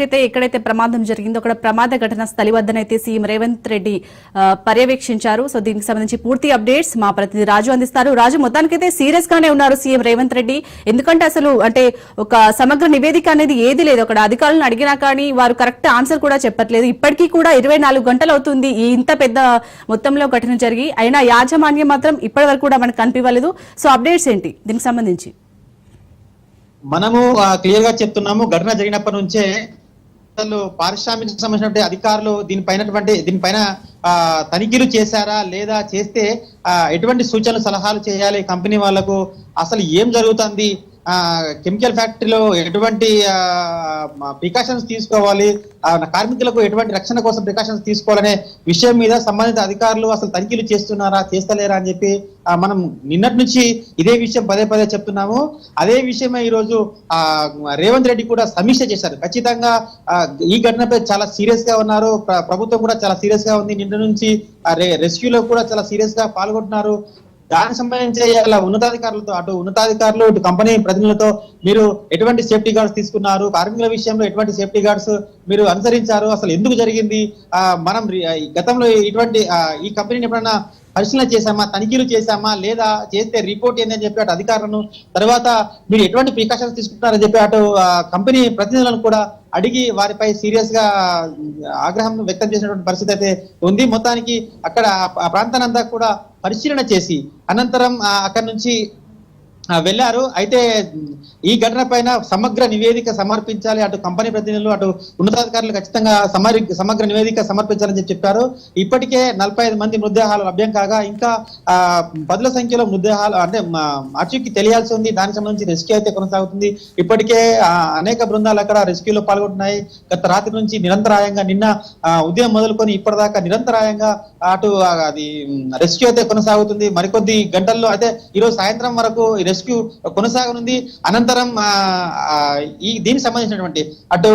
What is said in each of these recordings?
మొత్తానికైతే ఎక్కడైతే ప్రమాదం జరిగిందో అక్కడ ప్రమాద ఘటన స్థలి వద్దనైతే సీఎం రేవంత్ రెడ్డి పర్యవేక్షించారు. సో దీనికి సంబంధించి పూర్తి అప్డేట్స్ మా ప్రతినిధి రాజు అందిస్తారు. రాజు మొత్తానికైతే సీరియస్ గానే ఉన్నారు సీఎం రేవంత్ రెడ్డి. ఎందుకంటే అసలు అంటే ఒక సమగ్ర నివేదిక అనేది ఏది లేదు. అక్కడ అధికారులను అడిగినా కానీ వారు కరెక్ట్ ఆన్సర్ కూడా చెప్పట్లేదు. ఇప్పటికీ కూడా ఇరవై నాలుగు గంటలు అవుతుంది ఈ ఇంత పెద్ద మొత్తంలో ఘటన జరిగి. అయినా యాజమాన్యం మాత్రం ఇప్పటి వరకు కూడా మనకు కనిపించలేదు సో అప్డేట్స్ ఏంటి? దీనికి సంబంధించి. మనము క్లియర్గా చెప్తున్నాము. ఘటన జరిగినప్పటి నుంచే అసలు పారిశ్రామిక సంబంధించిన అధికారులు దీనిపైనటువంటి దీనిపైన ఆ, తనిఖీలు చేశారా లేదా చేస్తే ఎటువంటి సూచనలు సలహాలు చేయాలి? కంపెనీ వాళ్ళకు అసలు ఏం జరుగుతుంది? కెమికల్ ఫ్యాక్టరీలో ఎటువంటి ప్రికాషన్స్ తీసుకోవాలి కార్మికులకు ఎటువంటి రక్షణ కోసం ప్రికాషన్స్ తీసుకోవాలనే విషయం మీద సంబంధిత అధికారులు అసలు తనిఖీలు చేస్తున్నారా చేస్తలేరా అని చెప్పి మనం నిన్నటి నుంచి ఇదే విషయం పదే పదే చెప్తున్నాము. అదే విషయమే ఈరోజు ఆ రేవంత్ రెడ్డి కూడా సమీక్ష చేశారు. ఖచ్చితంగా ఈ ఘటనపై చాలా సీరియస్గా ఉన్నారు ప్రభుత్వం కూడా చాలా సీరియస్గా ఉంది. నిన్న నుంచి రెస్క్యూలో కూడా చాలా సీరియస్గా పాల్గొంటున్నారు. దానికి సంబంధించి ఇలా ఉన్నతాధికారులతో అటు ఉన్నతాధికారులు ఇటు కంపెనీ ప్రతినిధులతో మీరు ఎటువంటి సేఫ్టీ గార్డ్స్ తీసుకున్నారు? కార్మికుల విషయంలో ఎటువంటి సేఫ్టీ గార్డ్స్ మీరు అనుసరించారు? అసలు ఎందుకు జరిగింది? ఆ మనం గతంలో ఇటువంటి ఈ కంపెనీని ఎప్పుడైనా పరిశీలన చేశామా? తనిఖీలు చేశామా? లేదా చేస్తే రిపోర్ట్ ఏందని చెప్పి అటు అధికారులను తర్వాత మీరు ఎటువంటి ప్రికాషన్స్ తీసుకుంటున్నారని చెప్పి అటు కంపెనీ ప్రతినిధులను కూడా అడిగి వారిపై సీరియస్గా ఆగ్రహం వ్యక్తం చేసినటువంటి పరిస్థితి అయితే ఉంది. మొత్తానికి అక్కడ ప్రాంతానంతా కూడా పరిశీలన చేసి అనంతరం అక్కడి నుంచి వెళ్ళారు. అయితే ఈ ఘటన పైన సమగ్ర నివేదిక సమర్పించాలి. అటు కంపెనీ ప్రతినిధులు అటు ఉన్నతాధికారులు ఖచ్చితంగా సమరి సమగ్ర నివేదిక సమర్పించాలని చెప్పి చెప్పారు. ఇప్పటికే నలభై ఐదు మంది మృతదేహాలు లభ్యం కాగా ఇంకా పదుల సంఖ్యలో మృతదేహాలు అంటే అచ్చుకి తెలియాల్సి ఉంది. దానికి సంబంధించి రెస్క్యూ అయితే కొనసాగుతుంది. ఇప్పటికే ఆ, అనేక బృందాలు అక్కడ రెస్క్యూలో పాల్గొంటున్నాయి. గత రాత్రి నుంచి నిరంతరాయంగా నిన్న ఉదయం మొదలుకొని ఇప్పటిదాకా నిరంతరాయంగా అటు అది రెస్క్యూ అయితే కొనసాగుతుంది. మరికొద్ది గంటల్లో అయితే ఈరోజు సాయంత్రం వరకు రెస్క్యూ రెస్క్యూ కొనసాగనుంది. అనంతరం ఆ, ఈ దీనికి సంబంధించినటువంటి అటు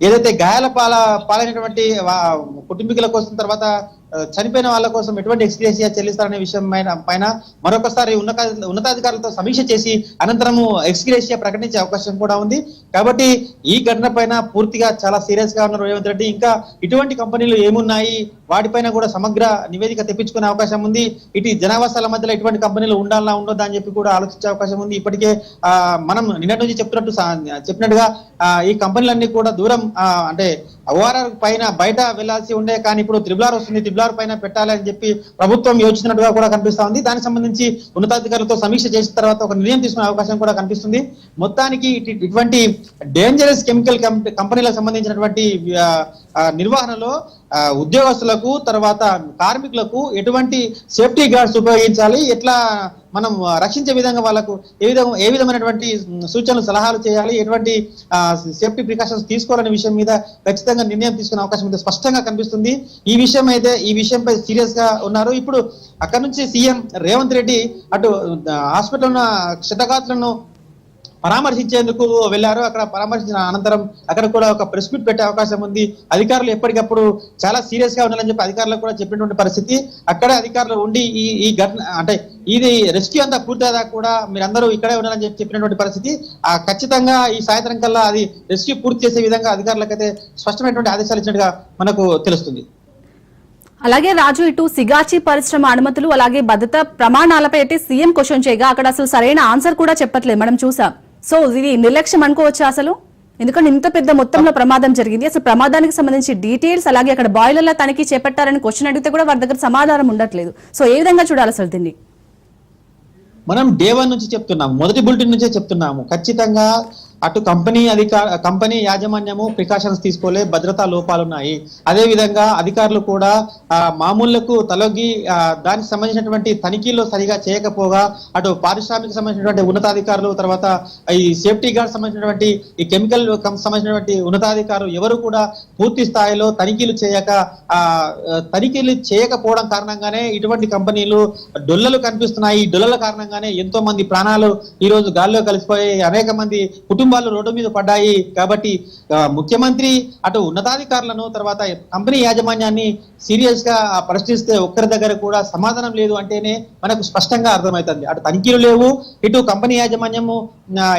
ఏదైతే గాయాల పాల పాలైనటువంటి వా- కుటుంబీకుల కోసం తర్వాత చనిపోయిన వాళ్ళ కోసం ఎటువంటి ఎక్స్గ్రేసియా చెల్లిస్తారనే విషయం పైన మరొకసారి ఉన్నత ఉన్నతాధికారులతో సమీక్ష చేసి అనంతరము ఎక్స్గ్రేసియా ప్రకటించే అవకాశం కూడా ఉంది. కాబట్టి ఈ ఘటన పైన పూర్తిగా చాలా సీరియస్గా ఉన్నారు రేవంత్ రెడ్డి. ఇంకా ఇటువంటి కంపెనీలు ఏమున్నాయి? వాటిపైన కూడా సమగ్ర నివేదిక తెప్పించుకునే అవకాశం ఉంది. ఇటు జనావాసాల మధ్యలో ఎటువంటి కంపెనీలు ఉండాలా ఉండొద్దా అని చెప్పి కూడా ఆలోచించే అవకాశం ఉంది. ఇప్పటికే మనం నిన్నటి నుంచి చెప్తున్నట్టు చెప్పినట్టుగా ఈ కంపెనీలన్నీ కూడా దూరం అంటే ఓఆర్ఆర్ పైన బయట వెళ్ళాల్సి ఉండే కానీ ఇప్పుడు త్రిబులార్ వస్తుంది త్రిబులార్ పైన పెట్టాలి అని చెప్పి ప్రభుత్వం యోచిస్తున్నట్టుగా కూడా కనిపిస్తా ఉంది దానికి సంబంధించి ఉన్నతాధికారులతో సమీక్ష చేసిన తర్వాత ఒక నిర్ణయం తీసుకునే అవకాశం కూడా కనిపిస్తుంది. మొత్తానికి ఇటువంటి డేంజరస్ కెమికల్ కంపెనీలకు సంబంధించినటువంటి నిర్వహణలో ఉద్యోగస్తులకు తర్వాత కార్మికులకు ఎటువంటి సేఫ్టీ గార్డ్స్ ఉపయోగించాలి ఎట్లా మనం రక్షించే విధంగా వాళ్ళకు ఏ విధంగా ఏ విధమైనటువంటి సూచనలు సలహాలు చేయాలి ఎటువంటి సేఫ్టీ ప్రికాషన్స్ తీసుకోవాలనే విషయం మీద ఖచ్చితంగా నిర్ణయం తీసుకునే అవకాశం అయితే స్పష్టంగా కనిపిస్తుంది. ఈ విషయం అయితే ఈ విషయంపై సీరియస్గా ఉన్నారు. ఇప్పుడు అక్కడ నుంచి సీఎం రేవంత్ రెడ్డి అటు హాస్పిటల్ ఉన్న క్షతగాత్రులను పరామర్శించేందుకు వెళ్ళారు అక్కడ పరామర్శించిన అనంతరం అక్కడ కూడా ఒక ప్రెస్ మీట్ పెట్టే అవకాశం ఉంది. అధికారులు ఎప్పటికప్పుడు చాలా సీరియస్గా ఉండాలని చెప్పి అధికారులకు కూడా చెప్పినటువంటి పరిస్థితి. అక్కడ అధికారులు ఉండి ఈ ఈ ఘటన అంటే ఇది రెస్క్యూ అంతా పూర్తయ్యాక కూడా మీరందరూ ఇక్కడే ఉండాలని చెప్పి చెప్పినటువంటి పరిస్థితి. ఆ ఖచ్చితంగా ఈ సాయంత్రం కల్లా అది రెస్క్యూ పూర్తి చేసే విధంగా అధికారులకైతే స్పష్టమైనటువంటి ఆదేశాలు ఇచ్చినట్టుగా మనకు తెలుస్తుంది. అలాగే రాజు ఇటు సిగాచి పరిశ్రమ అనుమతులు అలాగే భద్రత ప్రమాణాలపై అయితే సీఎం క్వశ్చన్ చేయగా అక్కడ అసలు సరైన ఆన్సర్ కూడా చెప్పట్లేదు. మనం చూసాం. సో ఇది నిర్లక్ష్యం అనుకోవచ్చా అసలు? ఎందుకంటే ఇంత పెద్ద మొత్తంలో ప్రమాదం జరిగింది. అసలు ప్రమాదానికి సంబంధించి డీటెయిల్స్ అలాగే అక్కడ బాయిలర్ల తనిఖీ చేపట్టారని క్వశ్చన్ అడిగితే కూడా వారి దగ్గర సమాధానం ఉండట్లేదు. సో ఏ విధంగా చూడాలి అసలు దీన్ని? మనం డే వన్ నుంచి చెప్తున్నాము. మొదటి బులెటిన్ నుంచే చెప్తున్నాము. ఖచ్చితంగా అటు కంపెనీ అధికార కంపెనీ యాజమాన్యము ప్రికాషన్స్ తీసుకోలే భద్రతా లోపాలు ఉన్నాయి అదే విధంగా అధికారులు కూడా మామూళ్ళకు తలొగ్గి దానికి సంబంధించినటువంటి తనిఖీలు సరిగా చేయకపోగా అటు పారిశ్రామిక సంబంధించినటువంటి ఉన్నతాధికారులు తర్వాత ఈ సేఫ్టీ గార్డ్ సంబంధించినటువంటి ఈ కెమికల్ సంబంధించినటువంటి ఉన్నతాధికారులు ఎవరు కూడా పూర్తి స్థాయిలో తనిఖీలు చేయక తనిఖీలు చేయకపోవడం కారణంగానే ఇటువంటి కంపెనీలు డొల్లలు కనిపిస్తున్నాయి. డొల్లల కారణంగానే ఎంతో మంది ప్రాణాలు ఈ రోజు గాల్లో కలిసిపోయి అనేక మంది కుటుంబ కుటుంబాలు రోడ్డు మీద పడ్డాయి. కాబట్టి ముఖ్యమంత్రి అటు ఉన్నతాధికారులను తర్వాత కంపెనీ యాజమాన్యాన్ని సీరియస్గా ప్రశ్నిస్తే ఒక్కరి దగ్గర కూడా సమాధానం లేదు అంటేనే మనకు స్పష్టంగా అర్థమవుతుంది. అటు తనిఖీలు లేవు. ఇటు కంపెనీ యాజమాన్యము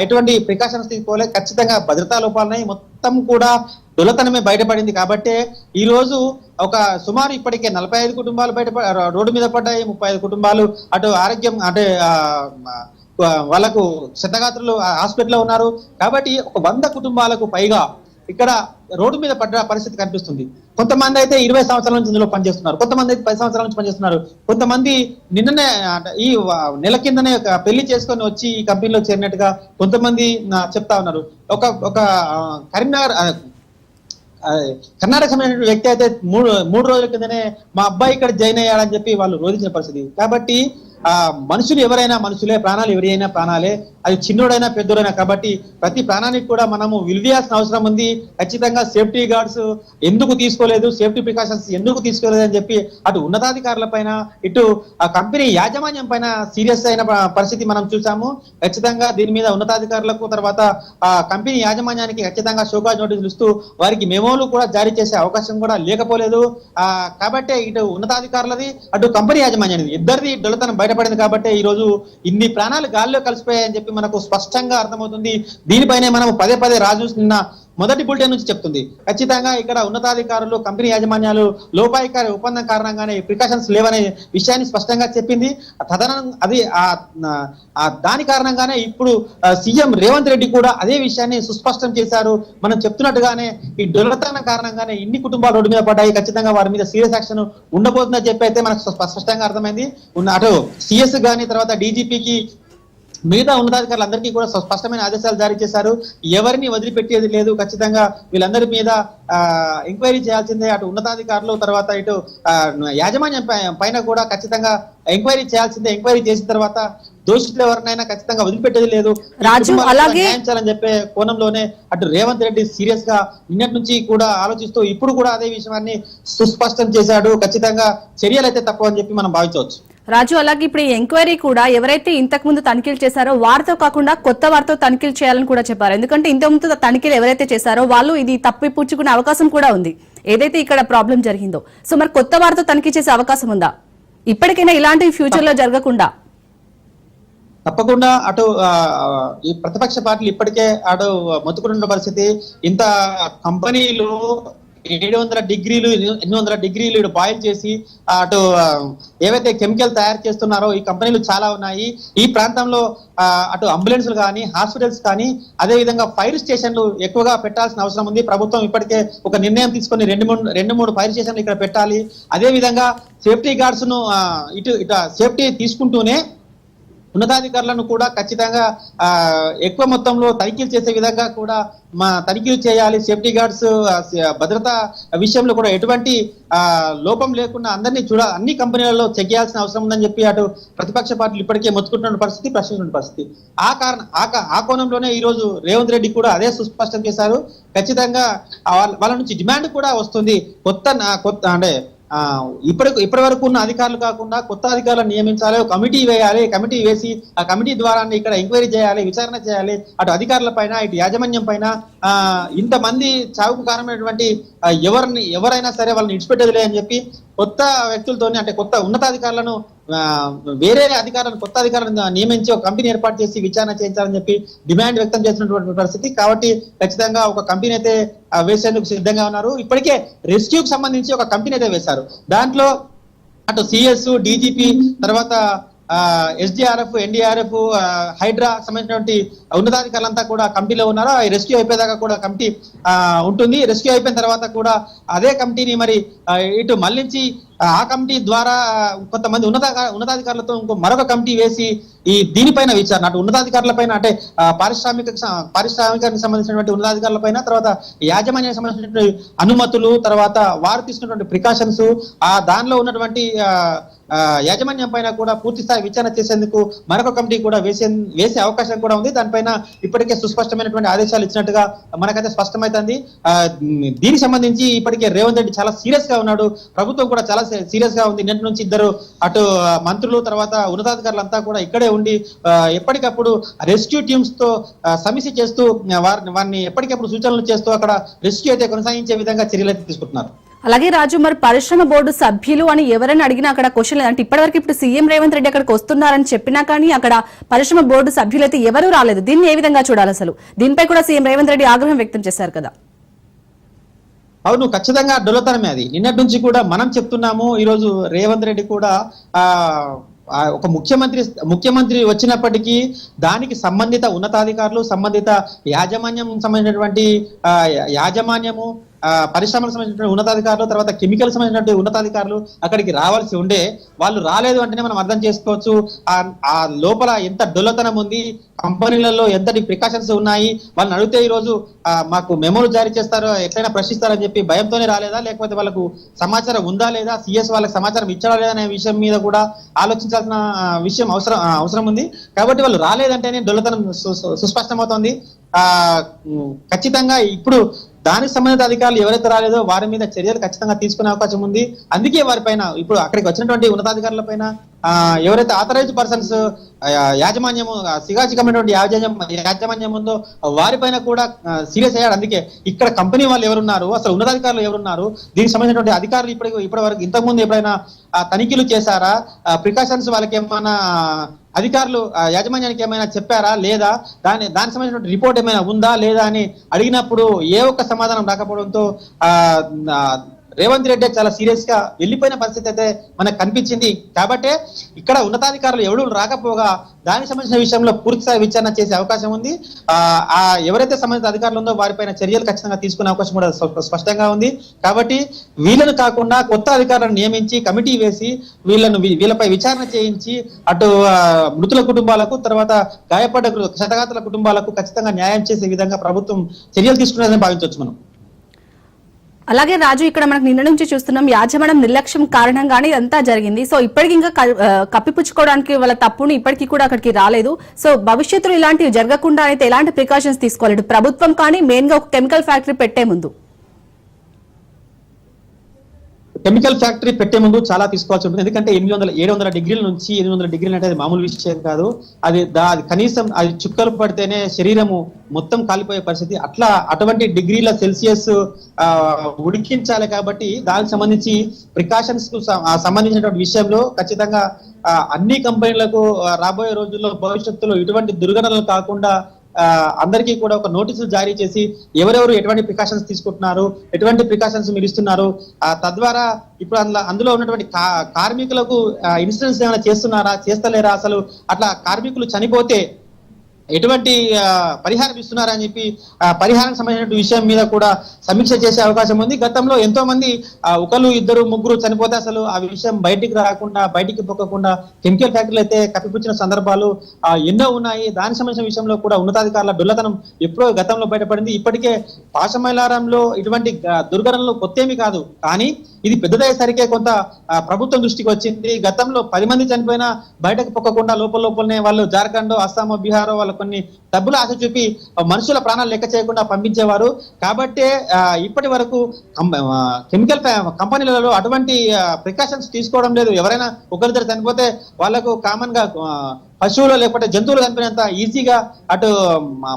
ఎటువంటి ప్రికాషన్స్ తీసుకోవాలి ఖచ్చితంగా భద్రతా లోపాలని మొత్తం కూడా దొలతనమే బయటపడింది. కాబట్టే ఈ రోజు ఒక సుమారు ఇప్పటికే నలభై ఐదు కుటుంబాలు బయట రోడ్డు మీద పడ్డాయి. ముప్పై ఐదు కుటుంబాలు అటు ఆరోగ్యం అంటే వాళ్ళకు క్షతగాత్రులు హాస్పిటల్లో ఉన్నారు. కాబట్టి ఒక వంద కుటుంబాలకు పైగా ఇక్కడ రోడ్డు మీద పడ్డ పరిస్థితి కనిపిస్తుంది. కొంతమంది అయితే ఇరవై సంవత్సరాల నుంచి ఇందులో పనిచేస్తున్నారు. కొంతమంది అయితే పది సంవత్సరాల నుంచి పనిచేస్తున్నారు. కొంతమంది నిన్ననే అంటే ఈ నెల కిందనే ఒక పెళ్ళి చేసుకొని వచ్చి ఈ కంపెనీలో చేరినట్టుగా కొంతమంది చెప్తా ఉన్నారు. ఒక ఒక కరీంనగర్ కర్ణాటక సంబంధించిన వ్యక్తి అయితే మూడు మూడు రోజుల కిందనే మా అబ్బాయి ఇక్కడ జాయిన్ అయ్యాడని చెప్పి వాళ్ళు రోధించిన పరిస్థితి. కాబట్టి ఆ మనుషులు ఎవరైనా మనుషులే ప్రాణాలు ఎవరైనా ప్రాణాలే. అది చిన్నోడైనా పెద్దోడైనా కాబట్టి ప్రతి ప్రాణానికి కూడా మనము విలువేయాల్సిన అవసరం ఉంది. ఖచ్చితంగా సేఫ్టీ గార్డ్స్ ఎందుకు తీసుకోలేదు సేఫ్టీ ప్రికాషన్స్ ఎందుకు తీసుకోలేదు అని చెప్పి అటు ఉన్నతాధికారుల పైన ఇటు ఆ కంపెనీ యాజమాన్యం పైన సీరియస్ అయిన పరిస్థితి మనం చూసాము. ఖచ్చితంగా దీని మీద ఉన్నతాధికారులకు తర్వాత ఆ కంపెనీ యాజమాన్యానికి ఖచ్చితంగా షోకాజ్ నోటీసులు ఇస్తూ వారికి మెమోలు కూడా జారీ చేసే అవకాశం కూడా లేకపోలేదు. ఆ కాబట్టి ఇటు ఉన్నతాధికారులది అటు కంపెనీ యాజమాన్యానికి ఇద్దరిది డొలతనం బయటపడింది కాబట్టి ఈ రోజు ఇన్ని ప్రాణాలు గాల్లో కలిసిపోయాయని చెప్పి మనకు స్పష్టంగా అర్థమవుతుంది. దీనిపైనే మనం పదే పదే రాజు నిన్న మొదటి బులెటిన్ నుంచి చెప్తుంది. ఖచ్చితంగా ఇక్కడ ఉన్నతాధికారులు కంపెనీ యాజమాన్యాలు లోపాయికారి ఒప్పందం కారణంగానే ప్రికాషన్స్ లేవనే విషయాన్ని స్పష్టంగా చెప్పింది. తదన అది ఆ దాని కారణంగానే ఇప్పుడు సీఎం రేవంత్ రెడ్డి కూడా అదే విషయాన్ని సుస్పష్టం చేశారు. మనం చెప్తున్నట్టుగానే ఈ దొరతనం కారణంగానే ఇన్ని కుటుంబాలు రోడ్డు మీద పడ్డాయి. ఖచ్చితంగా వారి మీద సీరియస్ యాక్షన్ ఉండబోతుందని చెప్పి అయితే మనకు స్పష్టంగా అర్థమైంది. ఉన్న అటు సిఎస్ గాని తర్వాత డీజీపీకి మిగతా ఉన్నతాధికారులందరికీ కూడా స్ప- స్పష్టమైన ఆదేశాలు జారీ చేశారు. ఎవరిని వదిలిపెట్టేది లేదు. ఖచ్చితంగా వీళ్ళందరి మీద ఎంక్వైరీ చేయాల్సిందే. అటు ఉన్నతాధికారులు తర్వాత ఇటు యాజమాన్యం పైన కూడా ఖచ్చితంగా ఎంక్వైరీ చేయాల్సిందే. ఎంక్వైరీ చేసిన తర్వాత దోషులు ఎవరినైనా ఖచ్చితంగా వదిలిపెట్టేది లేదు. రాజు, అలాగే- న్యాయం చేయాలని చెప్పే కోణంలోనే అటు రేవంత్ రెడ్డి సీరియస్గా నిన్నటి నుంచి కూడా ఆలోచిస్తూ ఇప్పుడు కూడా అదే విషయాన్ని సుస్పష్టం చేశాడు. ఖచ్చితంగా చర్యలు అయితే తప్పవు అని చెప్పి మనం భావించవచ్చు. రాజు అలాగే ఇప్పుడు ఈ ఎంక్వైరీ కూడా ఎవరైతే ఇంతకు ముందు తనిఖీలు చేశారో వారితో కాకుండా కొత్త వారితో తనిఖీలు చేయాలని కూడా చెప్పారు. ఎందుకంటే ఇంతకు ముందు తనిఖీలు ఎవరైతే చేశారో వాళ్ళు ఇది తప్పిపుచ్చుకునే అవకాశం కూడా ఉంది. ఏదైతే ఇక్కడ ప్రాబ్లం జరిగిందో. సో మరి కొత్త వారితో తనిఖీ చేసే అవకాశం ఉందా? ఇప్పటికైనా ఇలాంటివి ఫ్యూచర్లో జరగకుండా? తప్పకుండా అటు ఈ ప్రతిపక్ష పార్టీలు ఇప్పటికే అటు మొత్తుకుంటున్న పరిస్థితి ఇంత కంపెనీలు ఏడు వందల డిగ్రీలు ఎనిమిది వందల డిగ్రీలు ఇటు బాయిల్ చేసి అటు ఏవైతే కెమికల్ తయారు చేస్తున్నారో ఈ కంపెనీలు చాలా ఉన్నాయి. ఈ ప్రాంతంలో అటు అంబులెన్స్లు కానీ హాస్పిటల్స్ కానీ అదే విధంగా ఫైర్ స్టేషన్లు ఎక్కువగా పెట్టాల్సిన అవసరం ఉంది. ప్రభుత్వం ఇప్పటికే ఒక నిర్ణయం తీసుకొని రెండు మూడు రెండు మూడు ఫైర్ స్టేషన్లు ఇక్కడ పెట్టాలి. అదే విధంగా సేఫ్టీ గార్డ్స్ను ఇటు ఇటు సేఫ్టీ తీసుకుంటూనే ఉన్నతాధికారులను కూడా ఖచ్చితంగా ఎక్కువ మొత్తంలో తనిఖీలు చేసే విధంగా కూడా మా తనిఖీలు చేయాలి. సేఫ్టీ గార్డ్స్ భద్రతా భద్రత విషయంలో కూడా ఎటువంటి లోపం లేకుండా అందరినీ చూడ అన్ని కంపెనీలలో చెక్ చేయాల్సిన అవసరం ఉందని చెప్పి అటు ప్రతిపక్ష పార్టీలు ఇప్పటికే మొత్తుకుంటున్న పరిస్థితి ప్రశ్నిస్తున్న పరిస్థితి. ఆ కారణం ఆ కోణంలోనే ఈ రోజు రేవంత్ రెడ్డి కూడా అదే సుస్పష్టం చేశారు. ఖచ్చితంగా వాళ్ళ వాళ్ళ నుంచి డిమాండ్ కూడా వస్తుంది. కొత్త కొత్త అంటే ఇప్పటి ఇప్పటి వరకు ఉన్న అధికారులు కాకుండా కొత్త అధికారులను నియమించాలి ఒక కమిటీ వేయాలి కమిటీ వేసి ఆ కమిటీ ద్వారా ఇక్కడ ఎంక్వైరీ చేయాలి విచారణ చేయాలి. అటు అధికారుల పైన ఇటు యాజమాన్యం పైన ఇంతమంది చావుకు కారణమైనటువంటి ఎవరిని ఎవరైనా సరే వాళ్ళని ఇడిచిపెట్టదులే అని చెప్పి కొత్త వ్యక్తులతోని అంటే కొత్త ఉన్నతాధికారులను వేరే అధికారులను కొత్త అధికారులను నియమించి ఒక కంపెనీ ఏర్పాటు చేసి విచారణ చేయించాలని చెప్పి డిమాండ్ వ్యక్తం చేసినటువంటి పరిస్థితి. కాబట్టి ఖచ్చితంగా ఒక కంపెనీ అయితే వేసేందుకు సిద్ధంగా ఉన్నారు. ఇప్పటికే రెస్క్యూకి సంబంధించి ఒక కంపెనీ అయితే వేశారు. దాంట్లో అటు సిఎస్ డీజీపీ తర్వాత ఎస్డిఆర్ఎఫ్ ఎన్డీఆర్ఎఫ్ హైడ్రా సంబంధించినటువంటి ఉన్నతాధికారులంతా కూడా కమిటీలో ఉన్నారు. రెస్క్యూ అయిపోయేదాకా కూడా కమిటీ ఆ, ఉంటుంది. రెస్క్యూ అయిపోయిన తర్వాత కూడా అదే కమిటీని మరి ఇటు మళ్ళించి ఆ, కమిటీ ద్వారా కొంతమంది ఉన్నత ఉన్నతాధికారులతో ఇంకో మరొక కమిటీ వేసి ఈ దీనిపైన విచారణ అటు ఉన్నతాధికారుల పైన అంటే పారిశ్రామిక పారిశ్రామికానికి సంబంధించినటువంటి ఉన్నతాధికారులపైన తర్వాత యాజమాన్యానికి సంబంధించినటువంటి అనుమతులు తర్వాత వారు తీసుకున్నటువంటి ప్రికాషన్స్ ఆ దానిలో ఉన్నటువంటి యాజమాన్యం పైన కూడా పూర్తి స్థాయి విచారణ చేసేందుకు మరొక కమిటీ కూడా వేసే వేసే అవకాశం కూడా ఉంది. దానిపైన ఇప్పటికే సుస్పష్టమైనటువంటి ఆదేశాలు ఇచ్చినట్టుగా మనకైతే స్పష్టమైతుంది. దీనికి సంబంధించి ఇప్పటికే రేవంత్ రెడ్డి చాలా సీరియస్గా ఉన్నాడు. ప్రభుత్వం కూడా చాలా సీరియస్గా ఉంది. నిన్నటి నుంచి ఇద్దరు అటు మంత్రులు తర్వాత ఉన్నతాధికారులంతా కూడా ఇక్కడే ఉండి ఎప్పటికప్పుడు రెస్క్యూ టీమ్స్తో సమీక్ష చేస్తూ వారిని వారిని ఎప్పటికప్పుడు సూచనలు చేస్తూ అక్కడ రెస్క్యూ అయితే కొనసాగించే విధంగా చర్యలు అయితే తీసుకుంటున్నారు. అలాగే రాజు మరి పరిశ్రమ బోర్డు సభ్యులు అని ఎవరైనా అడిగినా అక్కడ క్వశ్చన్ అంటే ఇప్పటివరకు ఇప్పుడు సీఎం రేవంత్ రెడ్డి అక్కడికి వస్తున్నారని చెప్పినా కానీ అక్కడ పరిశ్రమ బోర్డు సభ్యులు అయితే ఎవరూ రాలేదు. దీన్ని ఏ విధంగా చూడాలి అసలు? దీనిపై కూడా సీఎం రేవంత్ రెడ్డి ఆగ్రహం వ్యక్తం చేశారు కదా. అవును ఖచ్చితంగా డొల్లతనమే అది. నిన్నటి నుంచి కూడా మనం చెప్తున్నాము ఈరోజు రేవంత్ రెడ్డి కూడా ఒక ముఖ్యమంత్రి ముఖ్యమంత్రి వచ్చినప్పటికీ దానికి సంబంధిత ఉన్నతాధికారులు సంబంధిత యాజమాన్యం సంబంధించినటువంటి ఆ, యాజమాన్యము పరిశ్రమలకు సంబంధించిన ఉన్నతాధికారులు తర్వాత కెమికల్ సంబంధించినటువంటి ఉన్నతాధికారులు అక్కడికి రావాల్సి ఉండే వాళ్ళు రాలేదు అంటేనే మనం అర్థం చేసుకోవచ్చు. ఆ లోపల ఎంత డొల్లతనం ఉంది కంపెనీలలో ఎంతటి ప్రికాషన్స్ ఉన్నాయి వాళ్ళని అడిగితే ఈ రోజు మాకు మెమోలు జారీ చేస్తారో ఎట్లయినా ప్రశ్నిస్తారని చెప్పి భయంతోనే రాలేదా లేకపోతే వాళ్ళకు సమాచారం ఉందా లేదా సిఎస్ వాళ్ళకి సమాచారం ఇచ్చారా లేదా అనే విషయం మీద కూడా ఆలోచించాల్సిన విషయం అవసరం అవసరం ఉంది. కాబట్టి వాళ్ళు రాలేదంటేనే డొల్లతనం సుస్పష్టమవుతోంది. ఆ ఖచ్చితంగా ఇప్పుడు దానికి సంబంధిత అధికారులు ఎవరైతే రాలేదో వారి మీద చర్యలు ఖచ్చితంగా తీసుకునే అవకాశం ఉంది. అందుకే వారిపైన ఇప్పుడు అక్కడికి వచ్చినటువంటి ఉన్నతాధికారుల పైన ఎవరైతే ఆథరైజ్ పర్సన్స్ యాజమాన్యము సిగాచికమైనటువంటి యాజమాన్యం యాజమాన్యం ఉందో వారిపైన కూడా సీరియస్ అయ్యాడు అందుకే ఇక్కడ కంపెనీ వాళ్ళు ఎవరున్నారు అసలు ఉన్నతాధికారులు ఎవరున్నారు దీనికి సంబంధించినటువంటి అధికారులు ఇప్పటి ఇప్పటి వరకు ఇంతకుముందు ఎప్పుడైనా తనిఖీలు చేశారా? ప్రికాషన్స్ వాళ్ళకి ఏమైనా అధికారులు ఆ, యాజమాన్యానికి ఏమైనా చెప్పారా? లేదా? దాని దానికి సంబంధించిన రిపోర్ట్ ఏమైనా ఉందా? లేదా అని అడిగినప్పుడు ఏ ఒక్క సమాధానం రాకపోవడంతో ఆ, రేవంత్ రెడ్డి చాలా సీరియస్గా వెళ్ళిపోయిన పరిస్థితి అయితే మనకు కనిపించింది. కాబట్టే ఇక్కడ ఉన్నతాధికారులు ఎవరు రాకపోగా దానికి సంబంధించిన విషయంలో పూర్తి విచారణ చేసే అవకాశం ఉంది. ఆ ఎవరైతే సంబంధిత అధికారులు ఉందో వారిపైన చర్యలు ఖచ్చితంగా తీసుకునే అవకాశం కూడా స్పష్టంగా ఉంది. కాబట్టి వీళ్ళను కాకుండా కొత్త అధికారులను నియమించి కమిటీ వేసి వీళ్ళను వీళ్ళపై విచారణ చేయించి అటు మృతుల కుటుంబాలకు తర్వాత గాయపడ్డ క్షతగాతుల కుటుంబాలకు ఖచ్చితంగా న్యాయం చేసే విధంగా ప్రభుత్వం చర్యలు తీసుకున్నదని భావించవచ్చు మనం. అలాగే రాజు ఇక్కడ మనకు నిన్న నుంచి చూస్తున్నాం యాజమాన్యం నిర్లక్ష్యం కారణంగానే ఇదంతా జరిగింది. సో ఇప్పటికి ఇంకా కప్పిపుచ్చుకోవడానికి వాళ్ళ తప్పుని ఇప్పటికీ కూడా అక్కడికి రాలేదు. సో భవిష్యత్తులో ఇలాంటివి జరగకుండా అయితే ఎలాంటి ప్రికాషన్స్ తీసుకోవాలి ఇటు ప్రభుత్వం కానీ మెయిన్గా ఒక కెమికల్ ఫ్యాక్టరీ పెట్టే ముందు. కెమికల్ ఫ్యాక్టరీ పెట్టే ముందు చాలా తీసుకోవాల్సి ఉంటుంది. ఎందుకంటే ఎనిమిది వందల ఏడు వందల డిగ్రీల నుంచి ఎనిమిది వందల డిగ్రీలు అంటే అది మామూలు విషయం కాదు. అది దా కనీసం అది చుక్కలు పడితేనే శరీరము మొత్తం కాలిపోయే పరిస్థితి. అట్లా అటువంటి డిగ్రీల సెల్సియస్ ఆ, ఉడికించాలి కాబట్టి దానికి సంబంధించి ప్రికాషన్స్కు సంబంధించినటువంటి విషయంలో ఖచ్చితంగా అన్ని కంపెనీలకు రాబోయే రోజుల్లో భవిష్యత్తులో ఇటువంటి దుర్ఘటనలు కాకుండా అందరికీ కూడా ఒక నోటీసులు జారీ చేసి ఎవరెవరు ఎటువంటి ప్రికాషన్స్ తీసుకుంటున్నారు ఎటువంటి ప్రికాషన్స్ మీరు ఇస్తున్నారు ఆ, తద్వారా ఇప్పుడు అందులో అందులో ఉన్నటువంటి కా- కార్మికులకు ఇన్సూరెన్స్ ఏమైనా చేస్తున్నారా చేస్తలేరా అసలు? అట్లా కార్మికులు చనిపోతే ఎటువంటి పరిహారం ఇస్తున్నారని చెప్పి పరిహారం సంబంధించిన విషయం మీద కూడా సమీక్ష చేసే అవకాశం ఉంది. గతంలో ఎంతో మంది ఒకరు ఇద్దరు ముగ్గురు చనిపోతే అసలు ఆ విషయం బయటికి రాకుండా బయటికి పొక్కకుండా కెమికల్ ఫ్యాక్టరీలు అయితే కప్పిపుచ్చిన సందర్భాలు ఎన్నో ఉన్నాయి. దానికి సంబంధించిన విషయంలో కూడా ఉన్నతాధికారుల దుల్లతనం ఎప్పుడో గతంలో బయటపడింది. ఇప్పటికే పాశమైలారంలో ఇటువంటి దుర్ఘటనలు కొత్తేమి కాదు. కానీ ఇది పెద్దదయ్యేసరికే కొంత ప్రభుత్వం దృష్టికి వచ్చింది. గతంలో పది మంది చనిపోయినా బయటకు పొక్కకుండా లోపల లోపలనే వాళ్ళు జార్ఖండ్ అస్సాం బీహారో వాళ్ళు కొన్ని డబ్బులు ఆశ చూపి మనుషుల ప్రాణాలు లెక్క చేయకుండా పంపించేవారు. కాబట్టే ఇప్పటి వరకు కెమికల్ కంపెనీలలో అటువంటి ప్రికాషన్స్ తీసుకోవడం లేదు. ఎవరైనా ఒకరిద్దరు చనిపోతే వాళ్ళకు కామన్గా పశువులు లేకపోతే జంతువులు చనిపోయినంత ఈజీగా అటు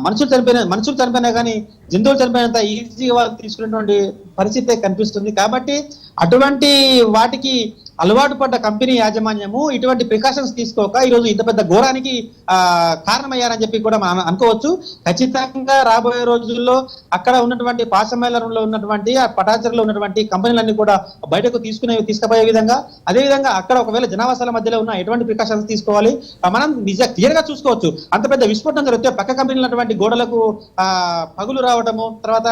మనుషులు చనిపోయిన మనుషులు చనిపోయినా కానీ జంతువులు చనిపోయినంత ఈజీగా వాళ్ళు తీసుకునేటువంటి పరిస్థితి కనిపిస్తుంది. కాబట్టి అటువంటి వాటికి అలవాటు పడ్డ కంపెనీ యాజమాన్యము ఇటువంటి ప్రికాషన్స్ తీసుకోక ఈ రోజు ఇంత పెద్ద ఘోరానికి కారణమయ్యారని చెప్పి కూడా మనం అనుకోవచ్చు. ఖచ్చితంగా రాబోయే రోజుల్లో అక్కడ ఉన్నటువంటి పాశమేళనంలో ఉన్నటువంటి ఆ పటాచర్లో ఉన్నటువంటి కంపెనీలన్నీ కూడా బయటకు తీసుకునే తీసుకుపోయే విధంగా అదే విధంగా అక్కడ ఒకవేళ జనావాసాల మధ్యలో ఉన్న ఎటువంటి ప్రికాషన్స్ తీసుకోవాలి మనం నిజ క్లియర్గా చూసుకోవచ్చు. అంత పెద్ద విస్ఫోటం జరిగితే పక్క కంపెనీలు ఉన్నటువంటి గోడలకు ఆ పగులు రావటము తర్వాత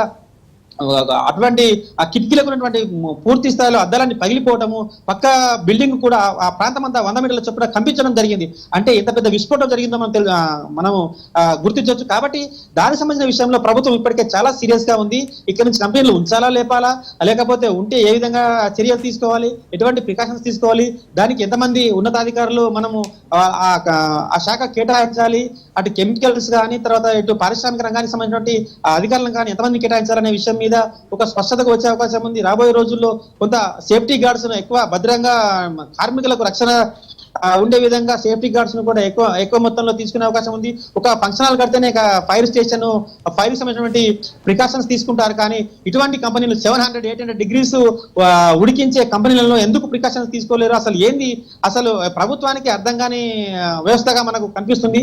అటువంటి ఆ కిటికీలకు ఉన్నటువంటి పూర్తి స్థాయిలో అద్దాలన్నీ పగిలిపోవటము పక్క బిల్డింగ్ కూడా ఆ ప్రాంతం అంతా వంద మీటర్ల చొప్పున కంపించడం జరిగింది. అంటే ఎంత పెద్ద విస్ఫోటం జరిగిందో మనం తెలు- మనము గుర్తించవచ్చు. కాబట్టి దానికి సంబంధించిన విషయంలో ప్రభుత్వం ఇప్పటికే చాలా సీరియస్గా ఉంది. ఇక్కడ నుంచి కంపెనీలు ఉంచాలా లేపాలా లేకపోతే ఉంటే ఏ విధంగా చర్యలు తీసుకోవాలి ఎటువంటి ప్రికాషన్స్ తీసుకోవాలి దానికి ఎంతమంది ఉన్నతాధికారులు మనము ఆ, ఆ, శాఖ కేటాయించాలి అటు కెమికల్స్ కానీ తర్వాత ఇటు పారిశ్రామిక రంగానికి సంబంధించినటువంటి అధికారులను కానీ ఎంతమంది కేటాయించాలనే విషయం మీద ఒక స్పష్టతకు వచ్చే అవకాశం ఉంది. రాబోయే రోజుల్లో కొంత సేఫ్టీ గార్డ్స్ ఎక్కువ భద్రంగా కార్మికులకు రక్షణ ఉండే విధంగా సేఫ్టీ గార్డ్స్ను కూడా ఎక్కువ ఎక్కువ మొత్తంలో తీసుకునే అవకాశం ఉంది. ఒక ఫంక్షన్ హాల్ కడితేనే ఫైర్ స్టేషన్ ఫైర్ సంబంధించినటువంటి ప్రికాషన్స్ తీసుకుంటారు. కానీ ఇటువంటి కంపెనీలు seven hundred eight hundred degrees ఉడికించే కంపెనీలలో ఎందుకు ప్రికాషన్స్ తీసుకోలేరు? అసలు ఏంది? అసలు ప్రభుత్వానికి అర్థం కాని వ్యవస్థగా మనకు కనిపిస్తుంది.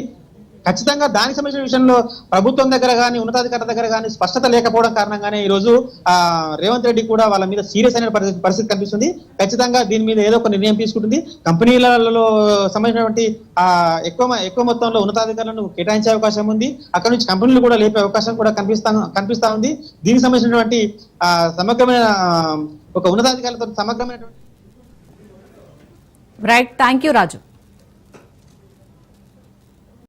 ఖచ్చితంగా దానికి సంబంధించిన విషయంలో ప్రభుత్వం దగ్గర కానీ ఉన్నతాధికారుల దగ్గర కానీ స్పష్టత లేకపోవడం కారణంగానే ఈ రోజు ఆ రేవంత్ రెడ్డి కూడా వాళ్ళ మీద సీరియస్ అయిన పరిస్థితి పరిస్థితి కనిపిస్తుంది. ఖచ్చితంగా దీని మీద ఏదో ఒక నిర్ణయం తీసుకుంటుంది. కంపెనీలలో సంబంధించినటువంటి ఆ ఎక్కువ ఎక్కువ మొత్తంలో ఉన్నతాధికారులను కేటాయించే అవకాశం ఉంది. అక్కడ నుంచి కంపెనీలు కూడా లేపే అవకాశం కూడా కనిపిస్తా కనిపిస్తా ఉంది. దీనికి సంబంధించినటువంటి ఆ సమగ్రమైన ఒక ఉన్నతాధికారులతో సమగ్రమైనటువంటి రైట్ థ్యాంక్ యూ రాజు